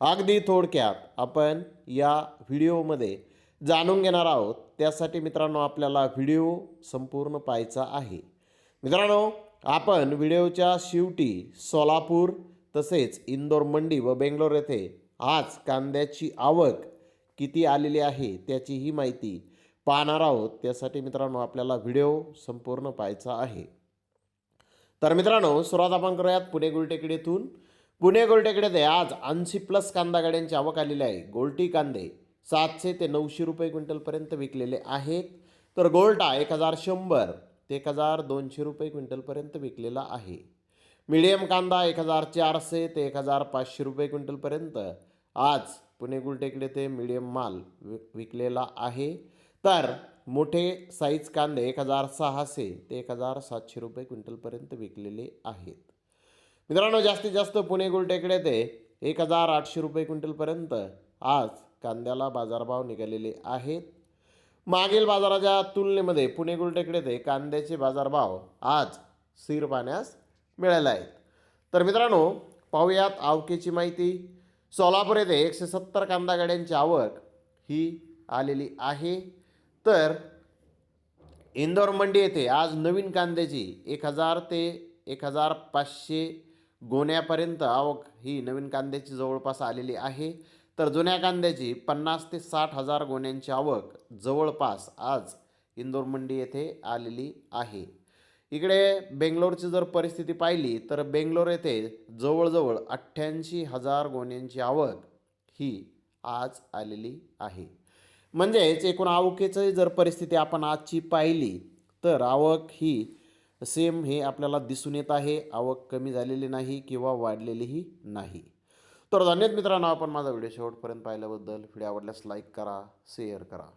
अगदी थोडक्यात आपण या व्हिडिओमध्ये जाणून घेणार आहोत. त्यासाठी मित्रांनो आपल्याला व्हिडिओ संपूर्ण पाहायचा आहे. मित्रांनो आपण व्हिडिओच्या शेवटी सोलापूर तसेच इंदोर मंडी व बेंगलोर येथे आज कांद्याची आवक किती आलेली आहे त्याची ही माहिती पाहणार आहोत. त्यासाठी मित्रांनो आपल्याला व्हिडिओ संपूर्ण पाहायचा आहे. तर मित्रांनो सुरुवात आपण करूयात पुणे गुलटेकडीतून. पुणे गोल्टेकडे ते आज ऐंशी प्लस कांदा गाड्यांची आवक आलेली आहे. गोल्टी कांदे सातशे ते नऊशे रुपये क्विंटलपर्यंत विकलेले आहेत. तर गोल्टा एक हजार शंभर ते एक हजार दोनशे रुपये क्विंटलपर्यंत विकलेला आहे. मिडियम कांदा एक हजार चारशे ते एक हजार पाचशे रुपये क्विंटलपर्यंत आज पुणे गुलटेकडे ते मिडियम माल विकलेला आहे. तर मोठे साईज कांदे एक हजार सहाशे ते एक हजार सातशे रुपये क्विंटलपर्यंत विकलेले आहेत. मित्रांनो जास्तीत जास्त पुणे गुलटेकडे ते एक हजार आठशे रुपये क्विंटलपर्यंत आज कांद्याला बाजारभाव निघालेले आहेत. मागील बाजाराच्या तुलनेमध्ये पुणे गुलटेकडे ते कांद्याचे बाजारभाव आज स्थिर पाहण्यास मिळाले आहेत. तर मित्रांनो पाहूयात आवकेची माहिती. सोलापूर येथे एकशे सत्तर कांदा गाड्यांची आवक ही आलेली आहे. तर इंदोर मंडी येथे आज नवीन कांद्याची एक हजार ते एक हजार पाचशे गोण्यापर्यंत आवक ही नवीन कांद्याची जवळपास आलेली आहे. तर जुन्या कांद्याची पन्नास ते साठ हजार गोण्यांची आवक जवळपास आज इंदोर मंडी येथे आलेली आहे. इकडे बेंगलोरची जर परिस्थिती पाहिली तर बेंगलोर येथे जवळजवळ अठ्ठ्याऐंशी हजार गोण्यांची आवक ही आज आलेली आहे. म्हणजेच एकूण आवकेचं जर परिस्थिती आपण आजची पाहिली तर आवक ही सेम हे आपल्याला दिसून येत आहे. आवक कमी झालेली नाही किंवा वाढलेलीही नाही. तर धन्यवाद मित्रांनो आपण माझा व्हिडिओ शेवटपर्यंत पाहिल्याबद्दल. व्हिडिओ आवडल्यास लाईक करा शेअर करा.